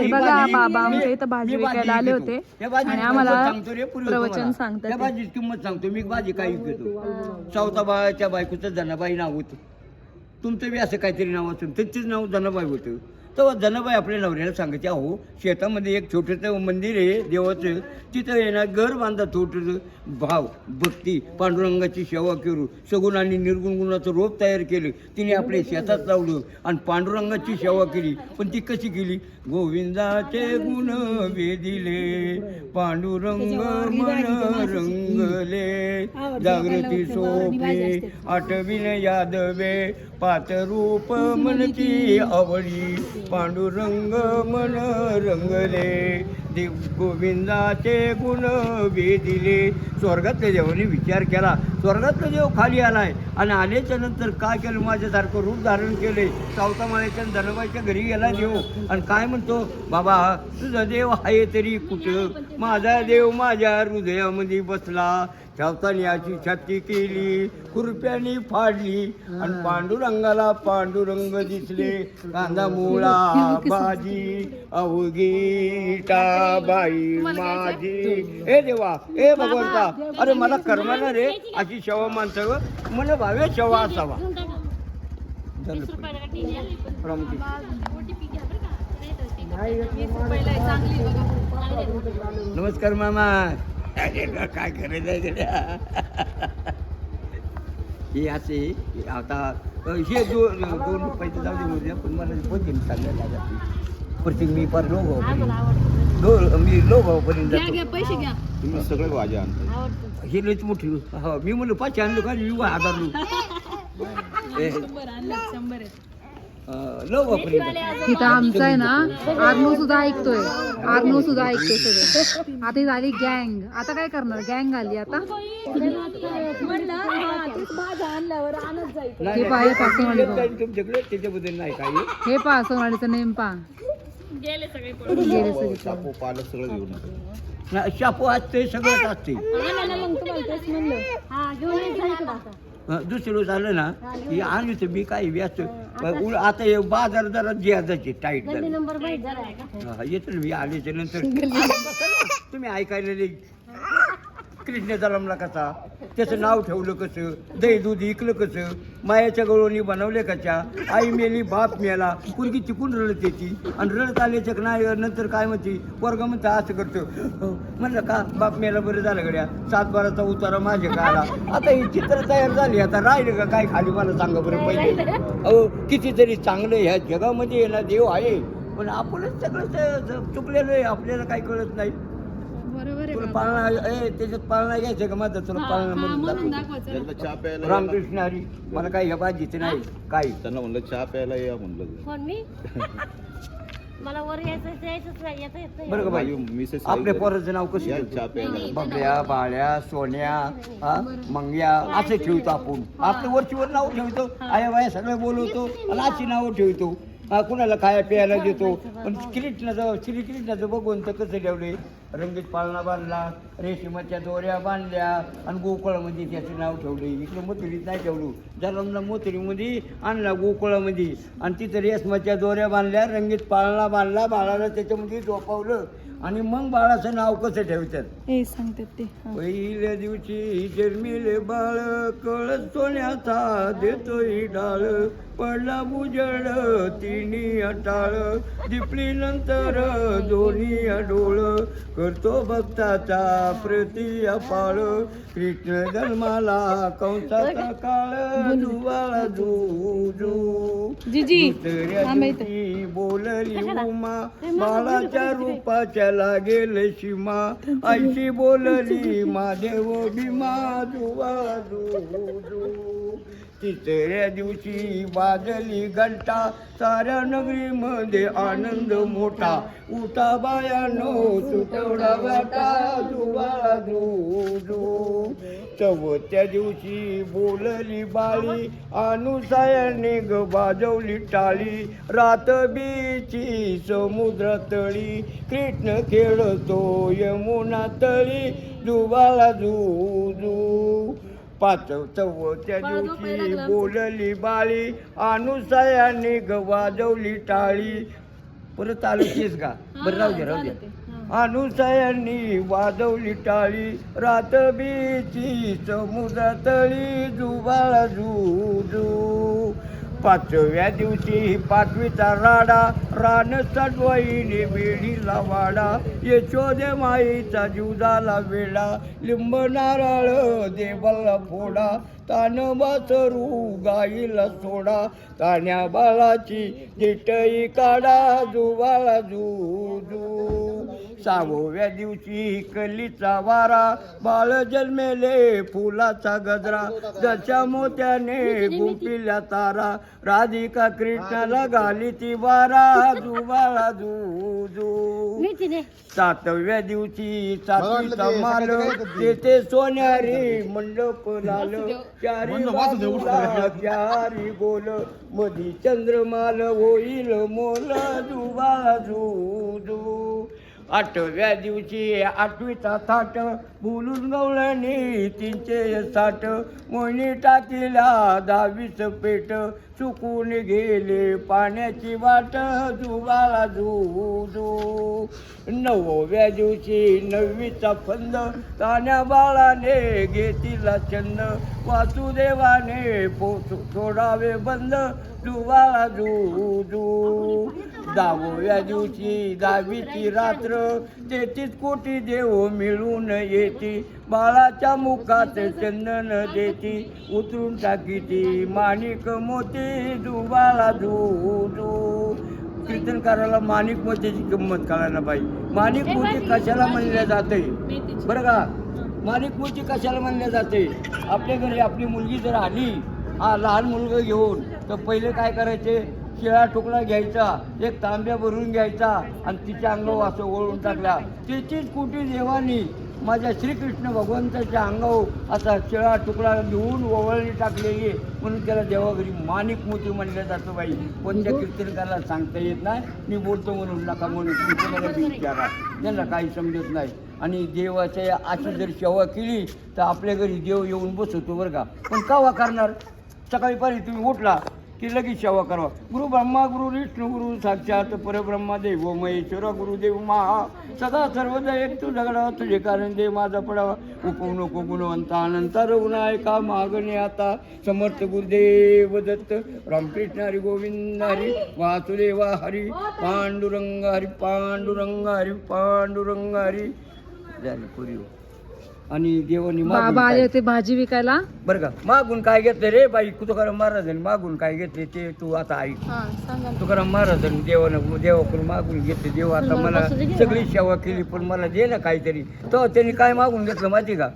हे ही बघा बाबा आमच्या इथं भाजी विकायला आले. होते आणि आम्हाला प्रवचन. सांगतात त्या. भाजीची किंमत सांगतो मी भाजी काय विकतो चौथा बाळाच्या बायकोचं जनाबाई नाव होतं तुमचं बी असं काहीतरी नाव असेल त्यांचंच नाव जनाबाई होतं तेव्हा जनाबाई आपल्या नवऱ्याला सांगायचे अहो शेतामध्ये एक छोटंसं मंदिर आहे देवाचं. तिथं येणार घर बांधा छोटंसं. भाव भक्ती पांडुरंगाची सेवा करू. सगुण आणि निर्गुण गुणाचं रोप तयार केलं. तिने आपल्या शेतात लावलं आणि पांडुरंगाची सेवा केली. पण ती कशी केली? गोविंदाचे गुण वेदिले पांडुरंग मन रंगले. जागृती सोपे आठविन यादवे पातरूप मनती आवडी पांडुरंग मन रंगले देव गोविंदाचे गुण वेदिले स्वर्गातल्या देवाने विचार केला. स्वर्गातला देव खाली आलाय. आणि आल्याच्यानंतर काय केलं? माझ्यासारखं रूप धारण केले. सावता माळ्याच्या धनबाईच्या घरी गेला देव. आणि काय म्हणतो? बाबा तुझा देव आहे तरी कुठं? माझा देव माझ्या हृदयामध्ये बसला. अशी छाती केली खुरप्याने फाडली आणि पांडुरंगाला पांडुरंग दिसले. कांदा मुळा भाजी अवघीटा बाई माझी. हे देवा हे भगवंता अरे मला कर्माला रे अशी शेवा माणसावं मला भावे शेवा असावा. नमस्कार मामा. अरे काय करायचं आहे गड्या? हे असे आता हे दोन दोन रुपयाचे जाऊ दे म्हणजे पण मला पोचीन सांगायला लागत प्रत्येक मी फार लो भाऊ मी लो भाऊपर्यंत जातो. पैसे घ्या. तुम्ही सगळे भाज्या आणता हे लयच मोठी हो मी म्हणलं पाचशे आणलं का? मी इथं आमचं आहे ना आर्नू सुद्धा ऐकतोय. आर्नू सुद्धा ऐकतोय सगळं. आता ही झाली गँग. आता काय करणार? गँग आली आता. हे पहा, हे तुमच्याकडे? त्याच्याबद्दल नाही काही. हे पहा सोनालीचं नेम पहा. गेले सगळे शापू पालक सगळं घेऊन येतो. नाही, शापू असते सगळंच असते. हं, दुसरं झालं ना की तर मी काय व्यस्त. उल- आता हे बाजार जरा ज्यादाचे टाईट झाले. हा, येतो ना मी आल्याच्यानंतर. तुम्ही ऐकायला नाही. कृष्ण जन्मला कसा? त्याचं नाव ठेवलं कसं? दही दूध इकलं कसं? मायाच्या गवळणी बनवले कशा? आई मेली बाप मेला कुणकी चिकून रडत येते. आणि रडत आल्याच्या नाही नंतर काय म्हणते? वर्ग म्हणतं असं करतो. म्हणलं का? बाप मेला बरं झालं गड्या. सातबाराचा उतारा माझ्या का आला आता ही चित्र तयार झाली. आता राहिलं का काय खाली? मला सांगा बरं पहिले. अहो कितीतरी चांगलं ह्या जगामध्ये येणार देव आहे. पण आपणच सगळं चुकलेलं आहे. आपल्याला काही कळत नाही. बरोबर तुला पाळणा ए त्याच्यात पाळणा घ्यायचं का माझं? तुला पाळणा म्हणून दाखवतो. त्यांना चहा प्यायला या. रामकृष्ण हरी मला काही नाही. काही. त्यांना म्हणलं चहा प्यायला या म्हणलं. कोण मी? मला वर यायचं यायचंच नाही येतं येत नाही बरं का बाई? माझी मिसेस आपल्या पोराचं नाव कसं या ठेवतो? चहा प्यायला. बबड्या बाळ्या सोन्या हा? मंग्या असं ठेवतो आपण. आपलं वरचीवर नाव ठेवतो. आया बाया सगळं बोलवतो आणि अशी नावं ठेवतो. हा, कुणाला खाया प्यायला देतो. पण श्रीकृष्णाचं श्रीकृष्णाचं भगवंत कसं ठेवले रंगीत पाळणा बांधला रेशमाच्या दोऱ्या बांधल्या आणि गोकुळामध्ये त्याचं नाव ठेवले. इकडं मोतरीत नाही ठेवलं. जन्मला मोतरीमध्ये आणला गोकुळामध्ये. आणि तिथं रेशमाच्या दोऱ्या बांधल्या रंगीत पाळणा बांधला बाळाला त्याच्यामध्ये झोपवलं. आणि मग बाळाचं नाव कसं ठेवतात हे सांगतात ते पहिल्या दिवशी जन्मिले बाळ कळत सोन्याचा देतोय डाळ. पडला बुजड तिन्ही अटाळ. दिपली नंतर दोन्ही डोळ करतो भक्ताचा प्रति अपाळ. कृष्ण जन्माला कंसाचा काळ. जुवाळा जू. दिवशी बोलली उमा. बाळाच्या रूपाच्या लागेल सीमा. ऐशी बोलली महादेव भीमा जुवा जू. तिसऱ्या दिवशी वाजली घंटा. साऱ्या नगरीमध्ये आनंद मोठा. उठा बायानो सुटवडा वाटा जुवा जू चौथ्या दिवशी बोलली बाळी अनुसायाने ग बाजवली टाळी. रात बीची समुद्र तळी. कृष्ण खेळतो यमुना तळी. जुवाला जू पाच चौथ्या दिवशी बोलली बाळी अनुसायाने ग वाजवली टाळी. परत आलो तेच का बरं राहू द्या राहू द्या अनुसयांनी वाजवली टाळी. रात बीची समुद्रातळी जुबाळा जू पाचव्या दिवशी पाचवीचा राडा रान सडवाईने वेळीला वाडा. यशोदे माईचा जीव झाला लिंब नारळ देवाला फोडा. तान वासरू गाईला सोडा. ताण्या बाळाची दिटई काढा जुवाला जू जू. सहाव्या दिवशी कलीचा वारा बाळ जन्मेले फुलाचा गजरा जच्या मोत्याने गुंपिल्या तारा राधिका कृष्णाला घाली ती वारा जुबाळा जू जू मेथीने सातव्या दिवशी सातवीचा माल तेथे सोन्यारी मंडप लाल चारी बाजूला चारी गोल मधी चंद्रमाल होईल मोल जुबा जू आठव्या दिवशी आठवीचा थाट बोलून गवळणी तीनशे साठ. मोहिनी टाकीला दहावीस पेट चुकून गेले पाण्याची वाट जुगाला जुजू. नवव्या दिवशी नववीचा फंद ताण्या बाळाने घेतीला छंद. वासुदेवाने पोच सोडावे बंद जुबाला जुजू. दहाव्या दिवशी दहावीची रात्र तेहतीस कोटी देव मिळून येती. बाळाच्या मुखात चंदन देती. उतरून टाकी ती माणिक मोती. जुबाला जू जू कीर्तनकाराला माणिक मोत्याची किंमत कळायला पाहिजे माणिक मोती कशाला म्हणले जाते? बरं का? माणिक मोती कशाला म्हणले जाते? आपल्या घरी आपली मुलगी जर आली हा लहान मुलगा घेऊन तर पहिले काय करायचे? शिळा तुकडा घ्यायचा एक तांब्या भरून घ्यायचा आणि तिच्या अंगावर असं ओळून टाकला. तिचीच कुठे देवानी माझ्या श्रीकृष्ण भगवंताच्या अंगावर असा शिळा तुकडा घेऊन ओवळणी टाकलेली आहे. म्हणून त्याला देवाघरी माणिक मोती म्हणलं जातं बाई. कोणत्या कीर्तनकाराला सांगता येत नाही. मी बोलतो म्हणून नका म्हणून विचारा. त्यांना काही समजत नाही. आणि देवाच्या अशी जर सेवा केली तर आपल्या घरी देव येऊन बसवतो बरं का. पण कावा करणार? सकाळी पाहिजे तुम्ही उठला की लगेच सेवा करावा. गुरु ब्रह्मा गुरु विष्णू गुरु साक्षात परब्रह्मा देव महेश्वर गुरुदेव महा. सदा सर्वदा एक तू झगडा तुझे कारण दे माझा पडावा. उपू नको गुणवंता अनंतर रघुनायका मागणे आता. समर्थ गुरुदेव दत्त रामकृष्ण हरी गोविंद हरी वासुदेवा हरी पांडुरंग हरी पांडुरंग हरी पांडुरंग हरी. झाली पुरी हो. आणि देवानी मागून बाबा आले काय- होते भाजी विकायला. बरं का? मागून काय घेतलं रे बाई? तुकाराम महाराजांनी मागून काय घेतले ते तू आता ऐक. तुकाराम महाराजांनी देवानं देवाकडून मागून घेतले. देव आता मला सगळी सेवा केली पण मला दे ना काहीतरी. तो त्यांनी काय मागून घेतलं माहिती का?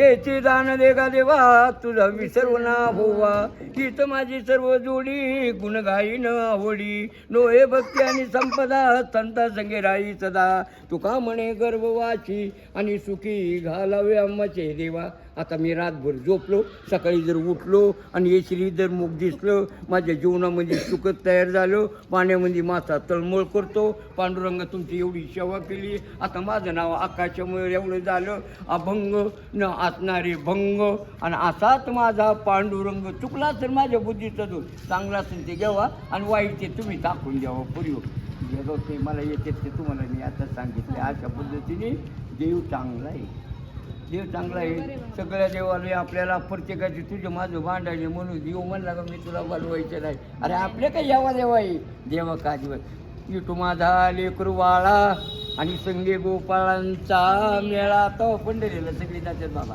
त्याची दान देगा देवा तुझा विसर्व ना भोवा हीच माझी सर्व जोडी गुण गाईन आवडी. नोहे भक्ती आणि संपदा संता संगे राई सदा. तुका म्हणे गर्भवाची आणि सुखी घालावे अम्माचे देवा? आता मी रातभर झोपलो सकाळी जर उठलो आणि येश्री जर मुख दिसलं माझ्या जीवनामध्ये सुखद तयार झालं पाण्यामध्ये मासा तळमळ करतो पांडुरंग तुमची एवढी सेवा केली. आता माझं नाव आकाशामुळे एवढं झालं अभंग न असणारे भंग. आणि असाच माझा पांडुरंग चुकला तर माझ्या बुद्धीचा दोष चांगला असेल ते घ्यावा आणि वाईट ते तुम्ही दाखवून द्यावा पूर्व हो. ते मला येते ते तुम्हाला मी आता सांगितले. अशा पद्धतीने देव चांगला आहे. देव चांगला आहे. सगळ्या देवाने आपल्याला प्रत्येकाची तुझं माझं भांडायचे म्हणून देव म्हणला का मी तुला बोलवायचं नाही. अरे आपले काय यावा देवा आहे. देवा का देवा इटू माझा लेकरू वाळा आणि संगे गोपाळांचा मेळा तो पंढरीला सगळी जातात बाबा.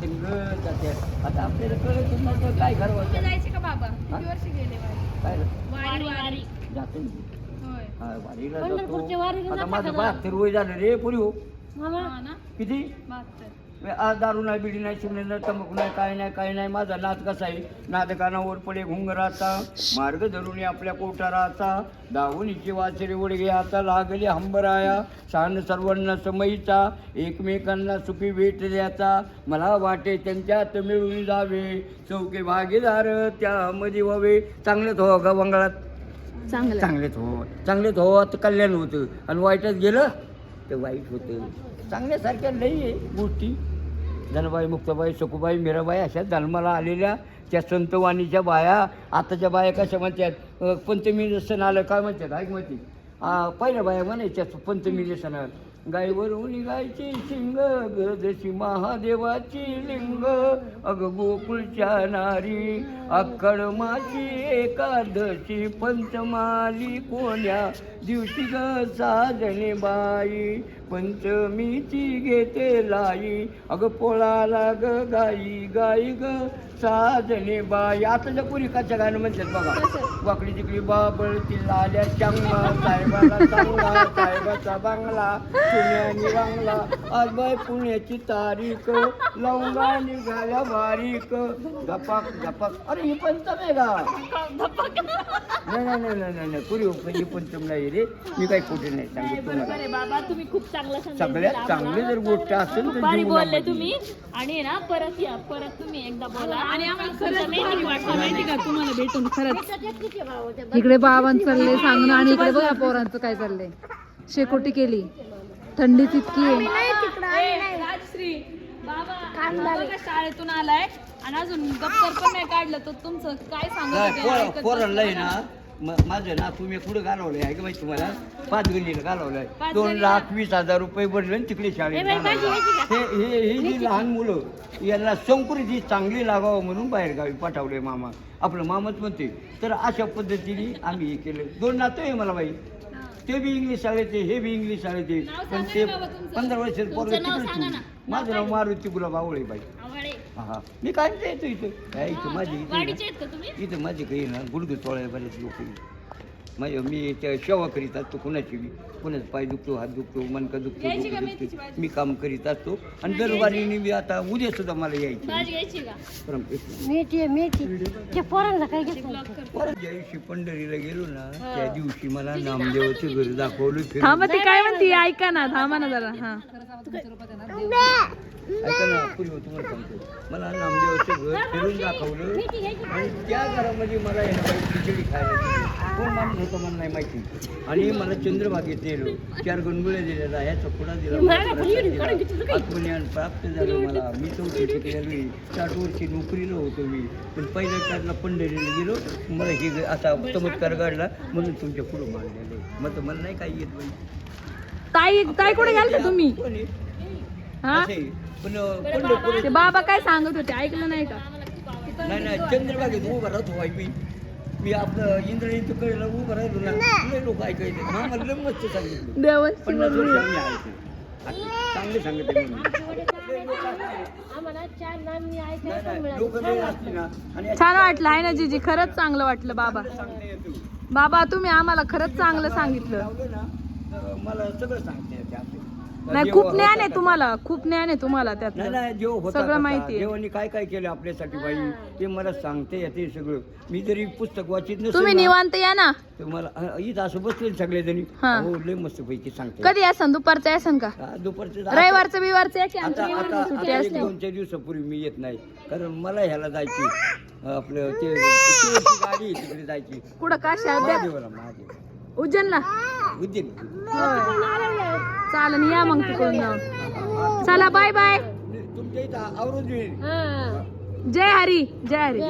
सगळं जातात. आता आपल्याला कळत नव्हतं काय करावं जायचे का बाबा? किती वर्ष गेले वारी? काय वारी वारी. जातो मी. होय. वारीला जातो. आता माझं? बहात्तर वय झालं रे पुरी हा ना? किती? आज दारू नाही बिडी नाही शिवणे नाही तंबाखू नाही काय नाही काय नाही. माझा नाद कसा आहे? नादकानावर पडे घुंगराचा मार्ग धरून आपल्या कोठाराचा. दावणीची वाचरे वडगे आता लागले हंबराया. सान सर्वांना समयीचा एकमेकांना सुखी भेट द्याचा मला वाटे त्यांच्यात मिळून जावे. चौके भागीदार त्यामध्ये व्हावे. चांगलेच हो गा बंगाळात चांगलं. चांगलेच हो. चांगलेच हो. तर कल्याण होतं. आणि वाईटच गेलं? ते वाईट होतं. चांगल्यासारख्या नाही आहे गोष्टी. धनबाई मुक्ताबाई सखुबाई मीराबाई अशा जन्माला आलेल्या त्या संतवाणीच्या बाया आताच्या बाया कशा म्हणतात? पंचमी सण आलं काय म्हणतात? ऐक माहिती. आ, पहिल्या बाया म्हणायच्या पंचमी सणात गायवरून गायची शिंग गदशी महादेवाची लिंग अग गोकुळच्या नारी अक्कड माची एकादशी पंचमाली कोण्या दिवशी ग साजणे बाई पंचमीची घेते लाई. अग पोळाला ग गाई गाई ग. साजणे बाई. आताच्या पुरी कच्च्या गाणं म्हणतात बघा. वाकडी तिकडी बाबळ लाल्या चांगला. साहेबाला चांगला साहेबाचा बांगला. पुण्याने बांगला. आज बाय पुण्याची तारीख. लवंगा निघाल्या बारीक. गपाक गपाक अरे ही पंचम आहे का नाही नाही नाही नाही नाही पुरी पंचम नाही रे. मी काही खोटे नाही सांगत बरोबर तुम्हाला. आहे बाबा. तुम्ही खूप चांगला संदेश सगळ्यात दिला चांगली. जर गोष्ट असेल खूप तर बोलले. तुम्ही. आणि ना परत या परत तुम्ही एकदा बोला. आणि आम्हाला खरंच भारी वाटलं माहिती का? तुम्हाला भेटून खरंच. इकडे बाबां चालले सांगणं आणि इकडे बघा पोरांचं काय चाललंय. शेकोटी केली. थंडी तितकी आहे. ए, राजश्री बाबा बघा शाळेतून आलाय? आणि अजून दप्तर पण नाही काढलं तर तुमचं काय सांगत नाही? पोर पोरांना आहे. ना म- माझं ना तुम्ही कुठं घालवलंय आहे का माहिती तुम्हाला पाच गल्लीला घालवलंय पाच दोन गल्लीला. लाख वीस हजार रुपये भरले आणि तिकडे शाळेत घालवलं. हे हे ही जी लहान मुलं यांना संकुरी चांगली लागावं म्हणून बाहेर गावी पाठवलंय मामा आपलं मामाच म्हणते तर अशा पद्धतीने आम्ही हे केलं दोन नातं आहे मला बाई ते बी इंग्लिश शाळेचे हे बी इंग्लिश नाव पण सांगा ते ना बाबा तुमचं. पंधरा वर्षात पोरं तुमचं नाव तिकडे सांगा ठेवू. ना. माझं नाव मारुती गुलाब आवळे बाई. हा हा. मी काय येतो इथं. काय इथं माझी इथं वाडीचे आहेत का तुम्ही? इथं माझी काही ना गुडघे तोळाय बरेच लोक माझ्या मी त्या सेवा करीत असतो कुणाची बी. कुणाचा पाय दुखतो हात दुखतो मनका दुखतो घ्यायची का डोकं मेथीची दुखतो भाजी? मी काम करीत असतो. आणि दरबारीने मी आता उद्या सुद्धा मला यायची. भाजी घ्यायची का? परमकृष्ण मेथी मेथी. त्या पोरांना काय घेतलं ब्लॉक कर परत ज्या दिवशी पंढरीला गेलो ना त्या दिवशी मला नामदेवाचं घर दाखवलं फिरून. थांबा ती काय म्हणते? ऐका ना थांबा ना जरा. हा. ऐका ना पूर्वी तुम्हाला सांगतो. मला नामदेवाचं घर फिरून दाखवलं आणि त्या घरामध्ये मला खिचडी खायला दिली. कोण माणूस होतं मला नाही माहिती. आणि मला चंद्रभागेत नेलो चार गणगुळे दिलेला ह्याचा पुढा दिला. दिला. आत्मज्ञान प्राप्त झालं मला. मी चौथी शिकलेलो साठ वर्षी नोकरीला होतो मी. पण पहिल्या चारला पंढरीला गेलो. मला हे असा चमत्कार काढला म्हणून तुमच्या पुढं मांडलेलं. मग तर मला नाही काही येत बाई. ताई ताई कुठे गेलते तुम्ही? हा? असं आहे. पण पंढरपूर ते बाबा काय सांगत होते ऐकलं नाही का? नाही नाही चंद्रबागेत उभं राहतो बाई मी. मी आपलं इंद्रायणीचं कळलं उभं राहिलो ना लय लोक ऐकायचे. आम्हाला लय मस्त सांगितलं. देवाची पन्नास वर्ष आम्ही ऐकतो आता चांगले सांगते म्हणून. आम्हाला चार नामी ऐकायला पण मिळालं लोक लय असते ना आणि छान वाटलं आहे ना जीजी? खरंच चांगलं वाटलं बाबा. सांगते येतो बाबा तुम्ही आम्हाला खरंच चांगलं सांगितलं. लावलं ना तर मला सगळं सांगते येते आपलं. नाही खूप ज्ञान आहे तुम्हाला खूप ज्ञान आहे तुम्हाला नाही नाही जेव्हा होता सगळं माहिती आहे. देवानी काय काय केलं आपल्यासाठी बाई? ते मला सांगते येते सगळं. मी जरी पुस्तक वाचित तुम्ही नसेल ना, निवांत या ना. अ, इथं असं बसले सगळेजणी. हा. हो लय मस्त पैकी सांगते. कधी असन? दुपारचं असन का? हा, दुपारचं रविवारचं बिवारचं या की आता आमच्या आता रविवारची सुट्टी आता एक असते दोन चार दिवसापूर्वी मी येत नाही. कारण मला ह्याला जायची आपलं ते गाडी आहे, तिकडे जायची. कुठं? का शाळेत महादेवाला. महादेव उज्जैनला? उद्या चालन या मग तिकडून जाऊन. चला बाय बाय. तुमच्या इथं आवरून जय हरी. जय हरी.